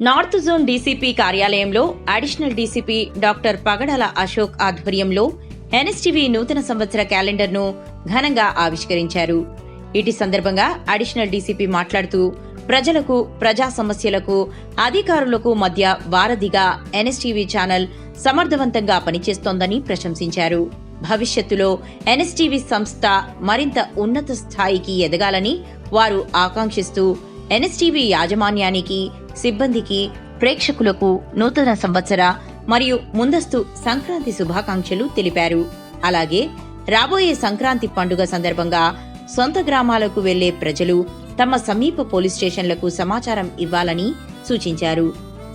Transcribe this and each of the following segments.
North zone DCP కార్యాలయంలో additional DCP doctor Pagadala Ashok ఆధ్వర్యంలో NSTV నూతన సంవత్సర క్యాలెండర్ను ఘనంగా ఆవిష్కరించారు. ఇటీ సందర్భంగా అడిషనల్ డీసీపీ మాట్లాడుతూ ప్రజలకు ప్రజా సమస్యలకు అధికారులకు మధ్య వారధిగా ఎన్ఎస్టీవీ ఛానల్ సమర్థవంతంగా పనిచేస్తోందని ప్రశంసించారు. భవిష్యత్తులో ఎన్ఎస్టీవీ సంస్థ మరింత ఉన్నత స్థాయికి ఎదగాలని వారు ఆకాంక్షిస్తూ ఎన్ఎస్టీవీ యాజమాన్యానికి సిబ్బందికి ప్రేక్షకులకు నూతన సంవత్సర మరియు ముందస్తు సంక్రాంతి శుభాకాంక్షలు తెలిపారు. అలాగే రాబోయే సంక్రాంతి పండుగ సందర్భంగా సొంత గ్రామాలకు వెళ్ళే ప్రజలు తమ సమీప పోలీస్ స్టేషన్లకు సమాచారం ఇవ్వాలని సూచించారు.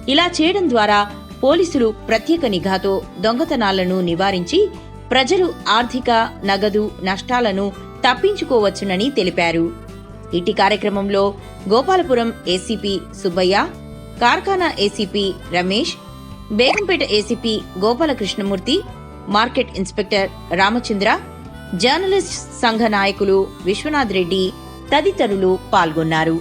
ఇలా చేయడం ద్వారా పోలీసులు ప్రత్యేక నిఘాతో దొంగతనాలను నివారించి ప్రజలు ఆర్థిక నగదు నష్టాలను తప్పించుకోవచ్చునని తెలిపారు. ఇటీ కార్యక్రమంలో Gopalapuram ACP Subbaiah Karkhana ACP Ramesh Begumpet ACP Gopalakrishnamurthy market inspector Ramachandra journalist సంఘ నాయకులు విశ్వనాథ్ రెడ్డి తదితరులు పాల్గొన్నారు.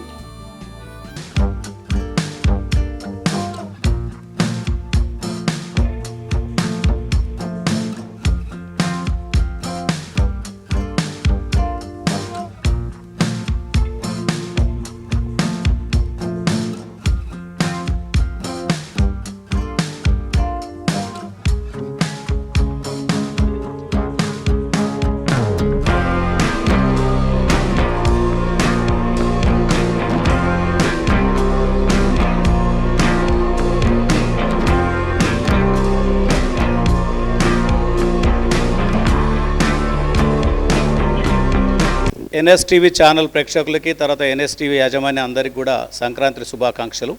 ఎన్ఎస్టీవీ ఛానల్ ప్రేక్షకులకి తర్వాత ఎన్ఎస్టీవీ యాజమాన్య అందరికి కూడా సంక్రాంతి శుభాకాంక్షలు.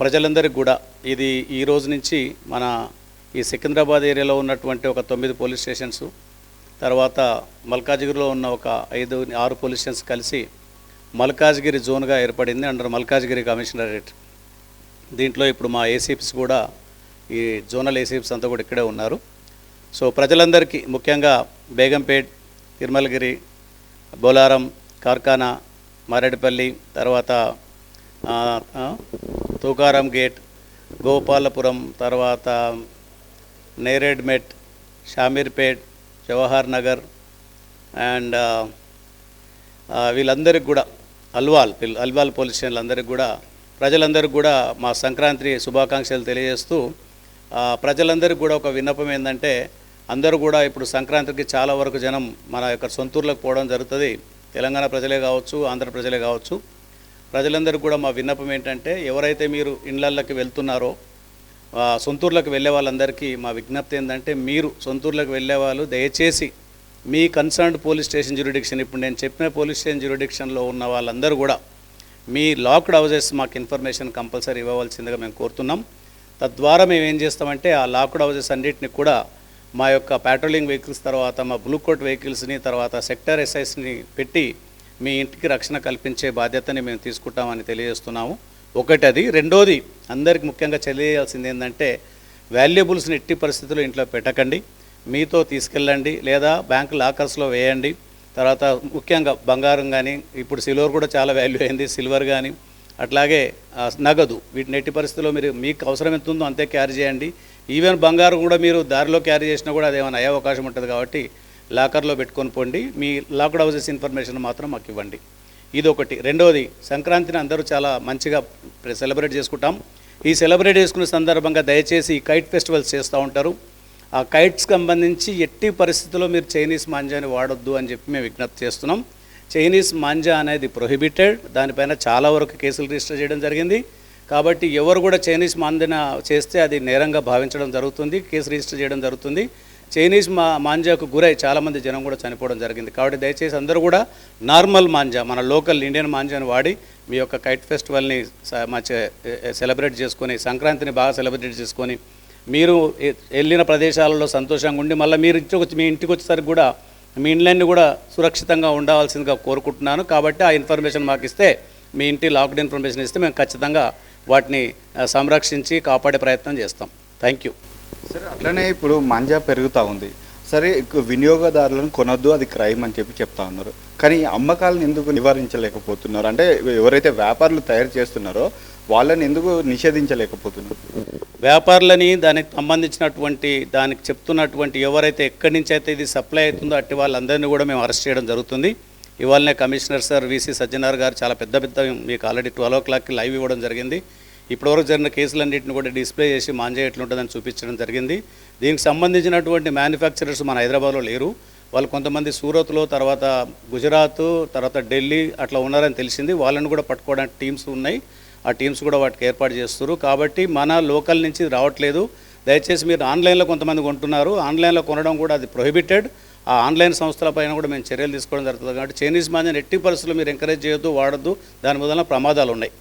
ప్రజలందరికీ కూడా ఇది ఈ రోజు నుంచి మన ఈ సికింద్రాబాద్ ఏరియాలో ఉన్నటువంటి ఒక తొమ్మిది పోలీస్ స్టేషన్స్ తర్వాత మల్కాజ్గిరిలో ఉన్న ఒక ఐదు ఆరు పోలీస్ స్టేషన్స్ కలిసి మల్కాజ్గిరి జోన్గా ఏర్పడింది. అండర్ మల్కాజ్గిరి కమిషనరేట్ దీంట్లో ఇప్పుడు మా ఏసీపీస్ కూడా ఈ జోనల్ ఏసీపీస్ అంతా కూడా ఇక్కడే ఉన్నారు. సో ప్రజలందరికీ ముఖ్యంగా బేగంపేట్ తిరుమలగిరి బోలారం కార్ఖానా మారేడుపల్లి తర్వాత తూకారం గేట్ గోపాలపురం తర్వాత నేరేడ్మెట్ షామీర్పేట్ జవహర్ నగర్ అండ్ వీళ్ళందరికీ కూడా అల్వాల్ అల్వాల్ పోలీస్ స్టేషన్లందరికీ కూడా ప్రజలందరికీ కూడా మా సంక్రాంతి శుభాకాంక్షలు తెలియజేస్తూ ప్రజలందరికీ కూడా ఒక విన్నపం ఏంటంటే అందరూ కూడా ఇప్పుడు సంక్రాంతికి చాలా వరకు జనం మన యొక్క సొంతూర్లకు పోవడం జరుగుతుంది. తెలంగాణ ప్రజలే కావచ్చు ఆంధ్ర ప్రజలే కావచ్చు. ప్రజలందరూ కూడా మా విన్నపం ఏంటంటే ఎవరైతే మీరు ఇండ్లకి వెళ్తున్నారో ఆ, సొంతూర్లకు వెళ్ళే వాళ్ళందరికీ మా విజ్ఞప్తి ఏంటంటే మీరు సొంతూర్లకు వెళ్ళే వాళ్ళు దయచేసి మీ కన్సర్న్డ్ పోలీస్ స్టేషన్ జ్యూరిడిక్షన్ ఇప్పుడు నేను చెప్పిన పోలీస్ స్టేషన్ జ్యూరిడిక్షన్లో ఉన్న వాళ్ళందరూ కూడా మీ లాక్డ్ హౌజెస్ మాకు ఇన్ఫర్మేషన్ కంపల్సరీ ఇవ్వవలసిందిగా మేము కోరుతున్నాం. తద్వారా మేము ఏం చేస్తామంటే ఆ లాక్డ్ హౌజెస్ అన్నిటిని కూడా మా యొక్క ప్యాట్రోలింగ్ వెహికల్స్ తర్వాత మా బ్లూ కోట్ వెహికల్స్ని తర్వాత సెక్టర్ ఎస్ఐస్ని పెట్టి మీ ఇంటికి రక్షణ కల్పించే బాధ్యతని మేము తీసుకుంటామని తెలియజేస్తున్నాము. ఒకటి అది రెండోది అందరికి ముఖ్యంగా తెలియజేయాల్సింది ఏంటంటే వాల్యుబుల్స్ని ఎట్టి పరిస్థితుల్లో ఇంట్లో పెట్టకండి. మీతో తీసుకెళ్ళండి లేదా బ్యాంక్ లాకర్స్లో వేయండి. తర్వాత ముఖ్యంగా బంగారం కానీ ఇప్పుడు సిల్వర్ కూడా చాలా వాల్యూ అయింది. సిల్వర్ కానీ అట్లాగే నగదు వీటిని ఎట్టి పరిస్థితుల్లో మీరు మీకు అవసరం ఎంత ఉందో అంతే క్యారీ చేయండి. ఈవెన్ బంగారం కూడా మీరు దారిలో క్యారీ చేసినా కూడా అదేమైనా అయ్యే అవకాశం ఉంటుంది కాబట్టి లాకర్లో పెట్టుకొని పోండి. మీ లాక్డ్ హౌసెస్ ఇన్ఫర్మేషన్ మాత్రం మాకు ఇవ్వండి. ఇది ఒకటి రెండవది సంక్రాంతిని అందరూ చాలా మంచిగా సెలబ్రేట్ చేసుకుంటాం. ఈ సెలబ్రేట్ చేసుకునే సందర్భంగా దయచేసి కైట్ ఫెస్టివల్స్ చేస్తూ ఉంటారు. ఆ కైట్స్ సంబంధించి ఎట్టి పరిస్థితుల్లో మీరు చైనీస్ మాంజాని వాడొద్దు అని చెప్పి మేము విజ్ఞప్తి చేస్తున్నాం. చైనీస్ మాంజా అనేది ప్రొహిబిటెడ్. దానిపైన చాలా వరకు కేసులు రిజిస్టర్ చేయడం జరిగింది. కాబట్టి ఎవరు కూడా చైనీస్ మాంజన చేస్తే అది నేరంగా భావించడం జరుగుతుంది కేసు రిజిస్టర్ చేయడం జరుగుతుంది. చైనీస్ మా మాంజాకు గురై చాలామంది జనం కూడా చనిపోవడం జరిగింది. కాబట్టి దయచేసి అందరూ కూడా నార్మల్ మాంజా మన లోకల్ ఇండియన్ మాంజాను వాడి మీ యొక్క కైట్ ఫెస్టివల్ని సెలబ్రేట్ చేసుకొని సంక్రాంతిని బాగా సెలబ్రేట్ చేసుకొని మీరు వెళ్ళిన ప్రదేశాలలో సంతోషంగా ఉండి మళ్ళీ మీరు ఇంటికి మీ ఇంటికి వచ్చేసరికి కూడా మీ ఇండ్లన్నీ కూడా సురక్షితంగా ఉండవలసిందిగా కోరుకుంటున్నాను. కాబట్టి ఆ ఇన్ఫర్మేషన్ మాకు ఇస్తే మీ ఇంటి లాక్డ్ ఇన్ఫర్మేషన్ ఇస్తే మేము ఖచ్చితంగా వాటిని సంరక్షించి కాపాడే ప్రయత్నం చేస్తాం. థ్యాంక్ యూ సరే అట్లనే ఇప్పుడు మాంజా పెరుగుతూ ఉంది. సరే వినియోగదారులను కొనొద్దు అది క్రైమ్ అని చెప్పి చెప్తా ఉన్నారు. కానీ అమ్మకాలను ఎందుకు నివారించలేకపోతున్నారు? అంటే ఎవరైతే వ్యాపారులు తయారు చేస్తున్నారో వాళ్ళని ఎందుకు నిషేధించలేకపోతున్నారు? వ్యాపారులని దానికి సంబంధించినటువంటి దానికి చెప్తున్నటువంటి ఎవరైతే ఎక్కడి నుంచి అయితే ఇది సప్లై అవుతుందో అట్టి వాళ్ళందరినీ కూడా మేము అరెస్ట్ చేయడం జరుగుతుంది. ఇవాళనే కమిషనర్ సార్ వీసీ సజ్జనార్ గారు చాలా పెద్ద పెద్ద మీకు ఆల్రెడీ ట్వెల్వ్ ఓ క్లాక్కి లైవ్ ఇవ్వడం జరిగింది. ఇప్పటివరకు జరిగిన కేసులన్నింటిని కూడా డిస్ప్లే చేసి మాంజే ఎట్లుంటుందని చూపించడం జరిగింది. దీనికి సంబంధించినటువంటి మ్యానుఫ్యాక్చరర్స్ మన హైదరాబాద్లో లేరు. వాళ్ళు కొంతమంది సూరత్లో తర్వాత గుజరాత్ తర్వాత ఢిల్లీ అట్లా ఉన్నారని తెలిసింది. వాళ్ళని కూడా పట్టుకోవడానికి టీమ్స్ ఉన్నాయి. ఆ టీమ్స్ కూడా వాటికి ఏర్పాటు చేస్తున్నారు. కాబట్టి మన లోకల్ నుంచి రావట్లేదు. దయచేసి మీరు ఆన్లైన్లో కొంతమంది కొంటున్నారు. ఆన్లైన్లో కొనడం కూడా అది ప్రొహిబిటెడ్ ఆ ఆన్లైన్ సంస్థల పైన కూడా మేము చర్యలు తీసుకోవడం జరుగుతుంది. కాబట్టి చైనీస్ మాంజాని ఎట్టి పరిస్థితుల్లో మీరు ఎంకరేజ్ చేయొద్దు వాడద్దు. దాని వలన ప్రమాదాలు ఉన్నాయి.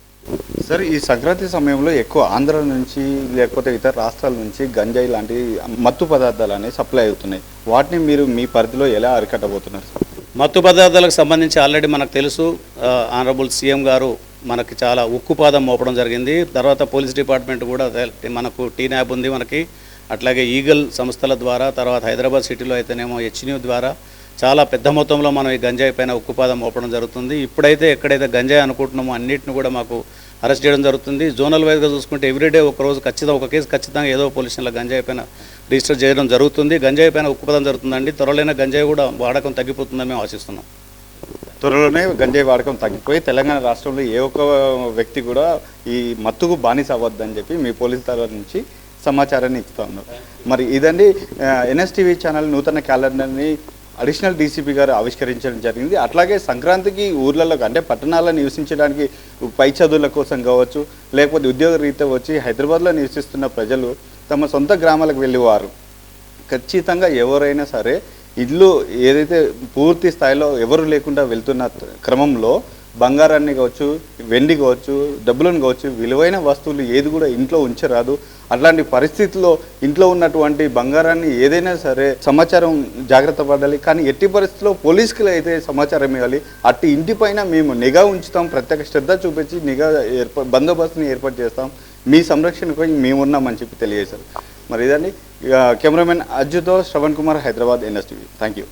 సార్ ఈ సంక్రాంతి సమయంలో ఎక్కువ ఆంధ్ర నుంచి లేకపోతే ఇతర రాష్ట్రాల నుంచి గంజాయి లాంటి మత్తు పదార్థాలు అనేవి సప్లై అవుతున్నాయి. వాటిని మీరు మీ పరిధిలో ఎలా అరికట్టబోతున్నారు సార్? మత్తు పదార్థాలకు సంబంధించి ఆల్రెడీ మనకు తెలుసు ఆనరబుల్ సీఎం గారు మనకి చాలా ఉక్కుపాదం మోపడం జరిగింది. తర్వాత పోలీస్ డిపార్ట్మెంట్ కూడా మనకు టీ న్యాబ్ ఉంది మనకి. అట్లాగే ఈగల్ సంస్థల ద్వారా తర్వాత హైదరాబాద్ సిటీలో అయితేనేమో హెచ్న్యూ ద్వారా చాలా పెద్ద మొత్తంలో మనం ఈ గంజాయి పైన ఉక్కుపాదం మోపడం జరుగుతుంది. ఇప్పుడైతే ఎక్కడైతే గంజాయి అనుకుంటున్నామో అన్నింటిని కూడా మాకు అరెస్ట్ చేయడం జరుగుతుంది. జోనల్ వైజ్గా చూసుకుంటే ఎవ్రీడే ఒక రోజు ఖచ్చితంగా ఒక కేసు ఖచ్చితంగా ఏదో పొల్యూషన్లో గంజాయి పైన రిజిస్టర్ చేయడం జరుగుతుంది. గంజాయి పైన ఉక్కుపాదం జరుగుతుందండి. త్వరలోనే గంజాయి కూడా వాడకం తగ్గిపోతుందని మేము ఆశిస్తున్నాం. త్వరలోనే గంజాయి వాడకం తగ్గిపోయి తెలంగాణ రాష్ట్రంలో ఏ ఒక్క వ్యక్తి కూడా ఈ మత్తుకు బానిస అవ్వద్దని చెప్పి మీ పోలీస్ తరఫు నుంచి సమాచారాన్ని ఇస్తా ఉన్నారు. మరి ఇదండి ఎన్ఎస్టీవీ ఛానల్ నూతన క్యాలెండర్ని అడిషనల్ డీసీపీ గారు ఆవిష్కరించడం జరిగింది. అట్లాగే సంక్రాంతికి ఊర్లలో అంటే పట్టణాల్లో నివసించడానికి పై చదువుల కోసం కావచ్చు లేకపోతే ఉద్యోగ రీత్యా వచ్చి హైదరాబాద్లో నివసిస్తున్న ప్రజలు తమ సొంత గ్రామాలకు వెళ్ళేవారు. ఖచ్చితంగా ఎవరైనా సరే ఇల్లు ఏదైతే పూర్తి స్థాయిలో ఎవరు లేకుండా వెళ్తున్న క్రమంలో బంగారాన్ని కావచ్చు వెండి కావచ్చు డబ్బులను కావచ్చు విలువైన వస్తువులు ఏది కూడా ఇంట్లో ఉంచరాదు. అట్లాంటి పరిస్థితుల్లో ఇంట్లో ఉన్నటువంటి బంగారాన్ని ఏదైనా సరే సమాచారం జాగ్రత్త పడాలి. కానీ ఎట్టి పరిస్థితుల్లో పోలీసులు అయితే సమాచారం ఇవ్వాలి. అట్టి ఇంటిపైన మేము నిఘా ఉంచుతాం. ప్రత్యేక శ్రద్ధ చూపించి నిఘా ఏర్ప బందోబస్తుని ఏర్పాటు చేస్తాం. మీ సంరక్షణకు మేమున్నామని చెప్పి తెలియజేశారు. మరి ఇదండి. ఇక cameraman అజ్జుతో Shravan Kumar Hyderabad NSTV. Thank you